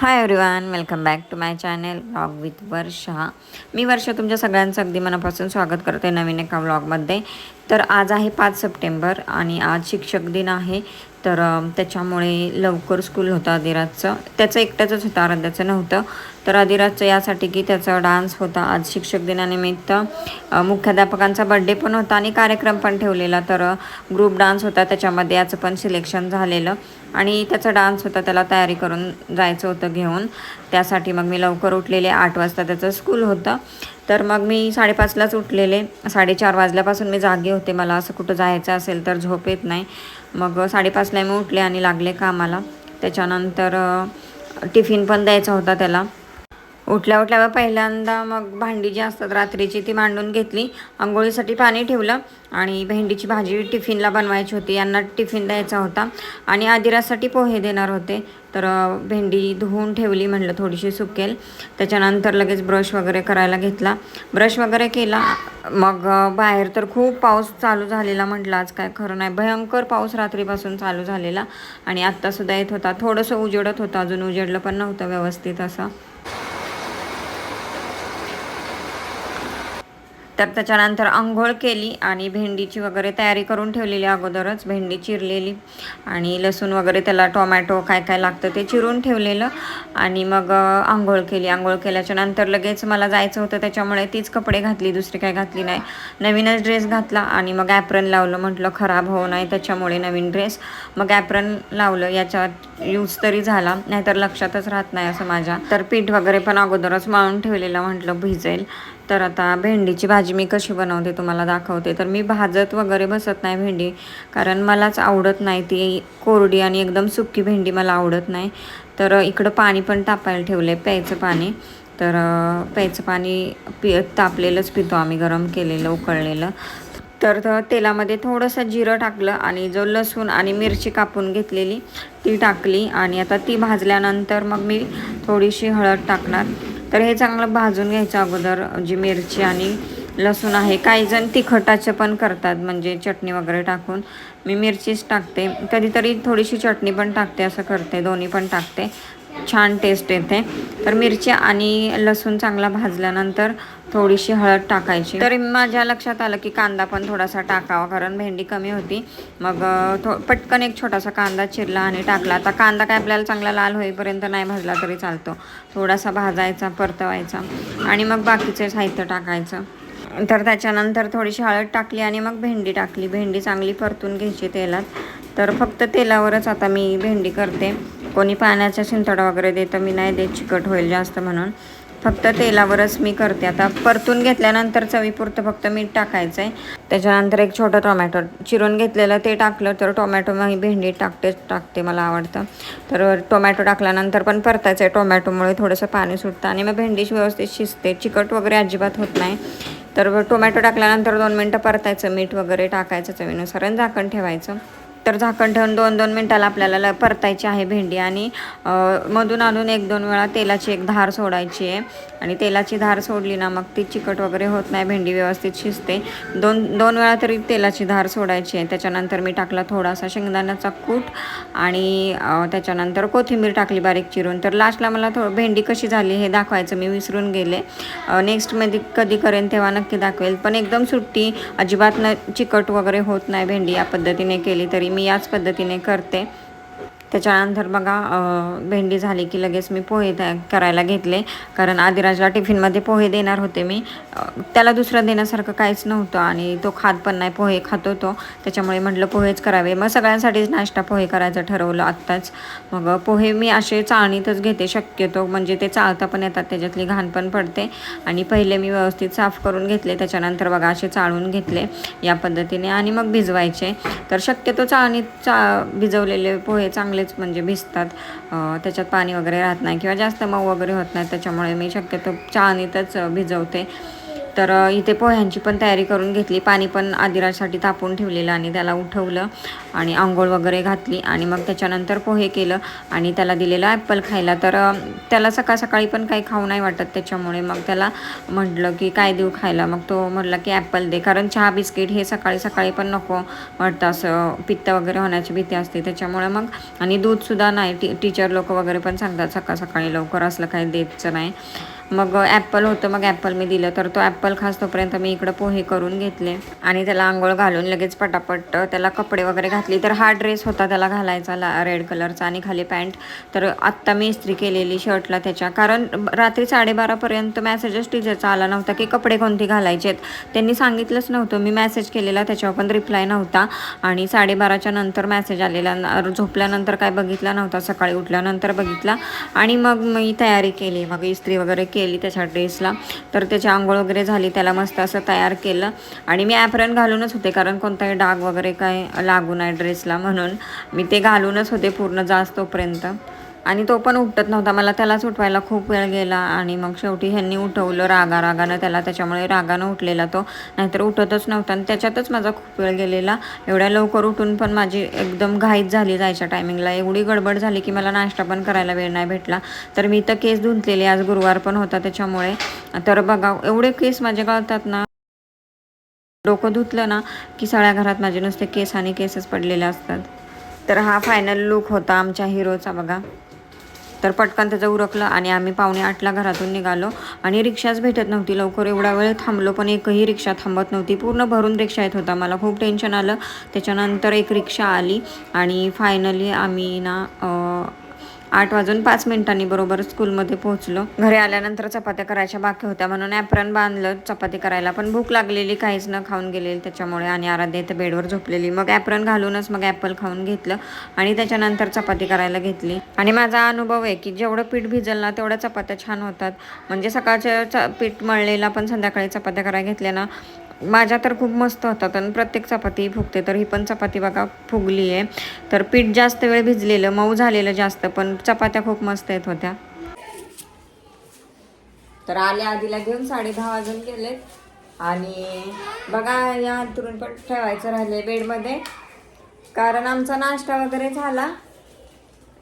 Hi everyone welcome back to my channel blog with Varsha मी वर्षा तुमच्या सगळ्यांचं अगदी मनापासून स्वागत करते नवीन एका ब्लॉगमध्ये तर आज आहे पाच सप्टेंबर आणि आज शिक्षक दिन आहे. तर त्याच्यामुळे लवकर स्कूल होतं अधिराजचं त्याचं एकट्याचंच होतं आराध्याचं नव्हतं. तर अधिराजचं यासाठी की त्याचा डान्स होता. आज शिक्षक दिनानिमित्त मुख्याध्यापकांचा बड्डे पण होता आणि कार्यक्रम पण ठेवलेला. तर ग्रुप डान्स होता. त्याच्यामध्ये याचं पण सिलेक्शन झालेलं. आणि त्याचा डान्स होता त्याला तयारी करून जायचं होतं घेऊन. त्यासाठी मग मी लवकर उठलेले. आठ वाजता त्याचं स्कूल होतं. तर मग मी साडेपाचलाच उठलेले. साडेचार वाजल्यापासून मी जागे होते. मला असं कुठं जायचं असेल तर झोप येत नाही. मग साडेपाचला मी उठले आणि लागले कामाला. त्याच्यानंतर टिफिन पण द्यायचा होता त्याला. उठल्या उठल्या पहिल्यांदा मग भांडी जी असतात रात्रीची ती मांडून घेतली. आंघोळीसाठी पाणी ठेवलं आणि भेंडीची भाजी टिफिनला बनवायची होती. यांना टिफिन द्यायचा होता आणि आदिरासाठी पोहे देणार होते. तर भेंडी धुवून ठेवली म्हणलं थोडीशी सुकेल. त्याच्यानंतर लगेच ब्रश वगैरे करायला घेतला. ब्रश वगैरे केला. मग बाहेर तर खूप पाऊस चालू झालेला म्हटलं आज काय खरं नाही. भयंकर पाऊस रात्रीपासून चालू झालेला आणि आत्तासुद्धा येत होता. थोडंसं उजेडत होतं. अजून उजेडलं पण नव्हतं व्यवस्थित असं. तर त्याच्यानंतर आंघोळ केली आणि भेंडीची वगैरे तयारी करून ठेवलेली अगोदरच. भेंडी चिरलेली आणि लसूण वगैरे त्याला टोमॅटो काय काय लागतं ते चिरून ठेवलेलं आणि मग आंघोळ केली. आंघोळ केल्याच्यानंतर लगेच मला जायचं होतं त्याच्यामुळे तीच कपडे घातली दुसरी काय घातली नाही. नवीनच ड्रेस घातला आणि मग ॲप्रन लावलं. म्हटलं खराब होऊ नये त्याच्यामुळे नवीन ड्रेस. मग ॲप्रन लावलं. याच्यात यूज तरी झाला नाहीतर लक्षातच राहत नाही असं माझ्या. तर पीठ वगैरे पण अगोदरच माळून ठेवलेलं. म्हटलं भिजेल. तर आता भेंडीची भाजी मी कशी बनवते तुम्हाला दाखवते. तर मी भाजत वगैरे बसत नाही भेंडी कारण मलाच आवडत नाही ती. कोरडी आणि एकदम सुकी भेंडी मला आवडत नाही. तर इकडं पाणी पण तापायला ठेवलं आहे प्यायचं पाणी. तर प्यायचं पाणी पि तापलेलंच पितो आम्ही गरम केलेलं उकळलेलं. तर तेलामध्ये थोडंसं जिरं टाकलं आणि जो लसूण आणि मिरची कापून घेतलेली ती टाकली. आणि आता ती भाजल्यानंतर मग मी थोडीशी हळद टाकणार. तर हे चांगलं भाजून घ्यायचं अगोदर जी मिरची आणि लसूण आहे. काही जण तिखटाचं पण करतात म्हणजे चटणी वगैरे टाकून. मी मिरचीच टाकते. कधीतरी थोडीशी चटणी पण टाकते असं करते. दोन्ही पण टाकते. छान टेस्ट येते. तर मिरची आणि लसूण चांगला भाजल्यानंतर थोडीशी हळद टाकायची. तर माझ्या लक्षात आलं की कांदा पण थोडासा टाकावा कारण भेंडी कमी होती. मग थो पटकन एक छोटासा कांदा चिरला आणि टाकला. आता कांदा काय आपल्याला चांगला लाल होईपर्यंत नाही भाजला तरी चालतो. थोडासा भाजायचा परतवायचा आणि मग बाकीचे साहित्य टाकायचं. तर त्याच्यानंतर थोडीशी हळद टाकली आणि मग भेंडी टाकली. भेंडी चांगली परतून घ्यायची तेलात. तर फक्त तेलावरच आता मी भेंडी करते. कोणी पाण्याचा शिंतडा वगैरे देतं मी नाही देत चिकट होईल जास्त म्हणून. फक्त तेलावरच मी करते. आता परतून घेतल्यानंतर चवीपुरतं फक्त मीठ टाकायचं आहे त्याच्यानंतर एक छोटं टोमॅटो. चिरून घेतलेलं ते टाकलं तर टोमॅटो मग भेंडी टाकतेच टाकते मला आवडतं. तर टोमॅटो टाकल्यानंतर पण परतायचं आहे टोमॅटोमुळे थोडंसं पाणी सुटतं आणि मग भेंडीची व्यवस्थित शिजते. चिकट वगैरे अजिबात होत नाही. तर टोमॅटो टाकल्यानंतर दोन मिनटं परतायचं. मीठ वगैरे टाकायचं चवीनुसार आणि झाकण ठेवायचं. तर झाकण ठेवून दोन दोन मिनटाला आपल्याला परतायची आहे भेंडी आणि मधून आणून एक दोन वेळा तेलाची एक धार सोडायची आहे. आणि तेलाची धार सोडली ना मग ती चिकट वगैरे होत नाही भेंडी व्यवस्थित शिजते. दोन दोन वेळा तरी तेलाची धार सोडायची आहे. त्याच्यानंतर मी टाकला थोडासा शेंगदाण्याचा कूट आणि त्याच्यानंतर कोथिंबीर टाकली बारीक चिरून. तर लास्टला मला थोडं भेंडी कशी झाली हे दाखवायचं मी विसरून गेले. नेक्स्टमध्ये कधी करेन तेव्हा नक्की दाखवेल. पण एकदम सुट्टी अजिबात न चिकट वगैरे होत नाही भेंडी या पद्धतीने केली तरी मी याच पद्धतीने करते. त्याच्यानंतर बघा भेंडी झाली की लगेच मी पोहे करायला घेतले. कारण आदिराजला टिफिनमध्ये पोहे देणार होते मी. त्याला दुसरं देण्यासारखं काहीच नव्हतं आणि तो खात पण नाही पोहे खातो तो. त्याच्यामुळे म्हटलं पोहेच करावे. मग सगळ्यांसाठीच नाश्ता पोहे करायचं ठरवलं आत्ताच. मग पोहे मी असे चाळणीतच घेते शक्यतो म्हणजे ते चाळता पण येतात त्याच्यातली घाण पण पडते. आणि पहिले मी व्यवस्थित साफ करून घेतले त्याच्यानंतर बघा असे चाळून घेतले या पद्धतीने आणि मग भिजवायचे. तर शक्यतो चाळणीत चा भिजवलेले पोहे चांगले चांगलेच म्हणजे भिजतात. त्याच्यात पाणी वगैरे राहत नाही किंवा जास्त मऊ वगैरे होत नाही. त्याच्यामुळे मी शक्यतो चहानीतच भिजवते. तर इथे पोह्यांची पण तयारी करून घेतली. पाणी पण आदिरासाठी तापून ठेवलेलं आणि त्याला उठवलं आणि आंघोळ वगैरे घातली आणि मग त्याच्यानंतर पोहे केलं आणि त्याला दिलेलं ॲपल खायला. तर त्याला सकाळ सकाळी पण काही खाऊ नाही वाटत त्याच्यामुळे मग त्याला म्हटलं की काय देऊ खायला? मग तो म्हटला की ॲपल दे. कारण चहा बिस्किट हे सकाळी सकाळी पण नको वाटतं. असं पित्त वगैरे होण्याची भीती असते त्याच्यामुळे मग आणि दूधसुद्धा नाही. टी टीचर लोक वगैरे पण सांगतात सकाळ सकाळी लवकर असलं काही द्यायचं नाही. मग ॲपल होतं मग ॲपल मी दिलं. तर तो ॲपल खास तोपर्यंत मी इकडं पोहे करून घेतले. आणि त्याला आंघोळ घालून लगेच पटापट त्याला कपडे वगैरे घातली. तर हा ड्रेस होता त्याला घालायचा ला रेड कलरचा आणि खाली पॅन्ट तर आत्ता मी इस्त्री केलेली शर्टला त्याच्या. कारण रात्री साडेबारापर्यंत मॅसेजच टीचरचा आला नव्हता की कपडे कोणते घालायचे आहेत त्यांनी सांगितलंच नव्हतं. मी मॅसेज केलेला त्याच्यावर पण रिप्लाय नव्हता. आणि साडेबाराच्या नंतर मॅसेज आलेला झोपल्यानंतर काय बघितला नव्हता. सकाळी उठल्यानंतर बघितला. आणि मग मी तयारी केली. मग इस्त्री वगैरे केली केली त्याच्या ड्रेसला तर त्याची आंघोळ वगैरे झाली त्याला मस्त असं तयार केलं. आणि मी ॲप्रन घालूनच होते कारण कोणताही डाग वगैरे काय लागू नाही ड्रेसला म्हणून. मी ते घालूनच होते पूर्ण जास्तोपर्यंत आणि तो पण उठत नव्हता. मला त्यालाच उठवायला खूप वेळ गेला आणि मग शेवटी ह्यांनी उठवलं रागा रागानं त्याला त्याच्यामुळे रागानं उठलेला तो. नाहीतर उठतच नव्हता आणि त्याच्यातच माझा खूप वेळ गेलेला. एवढ्या लवकर उठून पण माझी एकदम घाईत झाली जायच्या टायमिंगला एवढी गडबड झाली की मला नाश्ता पण करायला वेळ नाही भेटला. तर मी तर केस धुतलेले आज गुरुवार पण होता त्याच्यामुळे. तर बघा एवढे केस माझे गळतात ना. डोकं धुतलं ना की सगळ्या घरात माझे नुसते केस आणि केसच पडलेले असतात. तर हा फायनल लुक होता आमच्या हिरोचा बघा. तर पटकन त्याचं उरकलं आणि आम्ही पावणे आठला घरातून निघालो. आणि रिक्षाच भेटत नव्हती. लवकर एवढा वेळ थांबलो पण एकही रिक्षा थांबत नव्हती. पूर्ण भरून रिक्षा येत होता. मला खूप टेन्शन आलं. त्याच्यानंतर एक रिक्षा आली आणि फायनली आम्ही ना आठ वाजून पाच मिनिटांनी बरोबर स्कूलमध्ये पोहोचलो. घरी आल्यानंतर चपात्या करायच्या बाकी होत्या. म्हणून ॲप्रन बांधलं. चपाती करायला पण भूक लागलेली. काहीच न खाऊन गेलेली. त्याच्यामुळे आणि आराध्या इथं बेडवर झोपलेली. मग ॲप्रन घालूनच मग ॲपल खाऊन घेतलं आणि त्याच्यानंतर चपाती करायला घेतली. आणि माझा अनुभव आहे की जेवढं पीठ भिजल ना तेवढ्या चपात्या छान होतात. म्हणजे सकाळच्या च पीठ मळलेला पण संध्याकाळी चपात्या करायला घेतल्या ना माझ्या तर खूप मस्त होतात आणि प्रत्येक चपाती फुगते तर ही पण चपाती बघा फुगली आहे. तर पीठ जास्त वेळ भिजलेलं मऊ झालेलं जास्त पण चपात्या खूप मस्त येत होत्या. तर आले आधीला घेऊन साडे दहा वाजून गेलेत. आणि बघा या अंतरून पण ठेवायचं राहिले बेडमध्ये. कारण आमचा नाश्ता वगैरे झाला.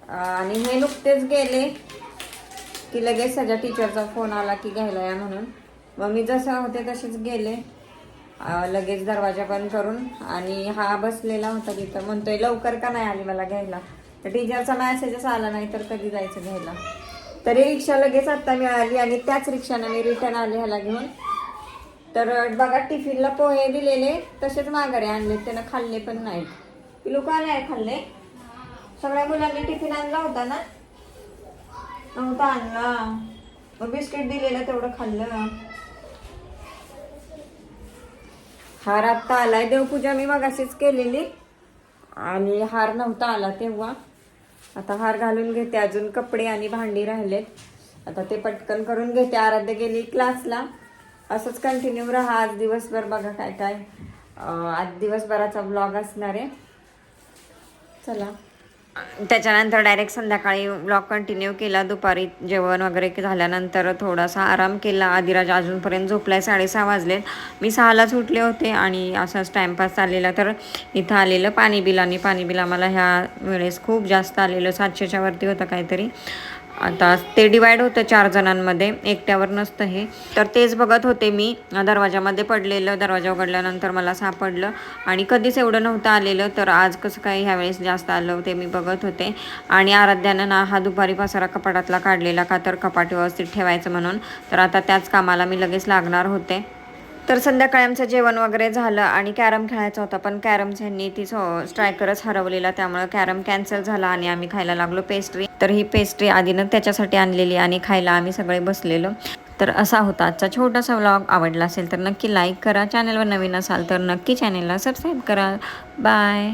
आणि हे नुकतेच गेले. की लगेच सगळ्या टीचरचा फोन आला की घ्यायला या म्हणून. मग मी जसं होते तसेच गेले. लगेच दरवाजा बंद करून आणि हा बसलेला होता तिथं. म्हणतोय लवकर का नाही आली मला घ्यायला? तर टीचरचा मॅसेजच आला नाही तर कधी जायचं घ्यायला? तरी रिक्षा लगेच आत्ता मिळाली आणि त्याच रिक्षानं मी रिटर्न आले ह्याला घेऊन. तर बघा टिफिनला पोहे दिलेले तसेच माघारी आणले त्यानं खाल्ले पण नाहीत. लोक आले नाही खाल्ले. सगळ्या मुलांनी टिफिन आणला होता ना? नव्हता आणला. मग बिस्किट दिलेलं तेवढं खाल्लं. हार आत्ता आलाय. देवपूजा मी मगाशीच केलेली. आणि हार नव्हता आला तेव्हा. आता हार घालून घेते अजून कपडे आणि भांडी राहिलेत आता ते पटकन करून घेते. आराध्य गेली क्लासला. असंच कंटिन्यू राहा. आज दिवसभर बघा काय काय आज दिवसभराचा ब्लॉग असणार आहे. चला. त्याच्यानंतर डायरेक्ट संध्याकाळी ब्लॉग कंटिन्यू केला. दुपारी जेवण वगैरे झाल्यानंतर थोडासा आराम केला. आदिराज अजूनपर्यंत झोपलाय साडेसहा वाजलेत मी सहालाच उठले होते आणि असाच टाईमपास चाललेला. तर इथं आलेलं पाणी बिल आणि पाणी बिल आम्हाला ह्या वेळेस खूप जास्त आलेलं. सातशेच्या वरती होतं काहीतरी. आता ते डिवाईड होतं चार जणांमध्ये एकट्यावर नसतं हे. तर तेच बघत होते मी. दरवाजामध्ये पडलेलं दरवाजा उघडल्यानंतर मला सापडलं. आणि कधीच एवढं नव्हतं आलेलं तर आज कसं काय ह्यावेळेस जास्त आलं ते मी बघत होते. आणि आराध्यानं ना हा दुपारी पसारा कपाटातला काढलेला का तर कपाट व्यवस्थित ठेवायचं म्हणून. तर आता त्याच कामाला मी लगेच लागणार होते. तर संध्याकाळी आमचं जेवण वगैरे झालं आणि कॅरम खेळायचा होता पण कॅरमच्या ह्यांनी ती स्ट्रायकरच हरवलेला त्यामुळं कॅरम कॅन्सल झाला आणि आम्ही खायला लागलो पेस्ट्री तर ही पेस्ट्री आधीनं त्याच्यासाठी आणलेली आणि खायला आम्ही सगळे बसलेलो. तर असा होता आजचा छोटासा व्लॉग आवडला असेल तर नक्की लाईक करा. चॅनलवर नवीन असाल तर नक्की चॅनलला सबस्क्राईब करा. बाय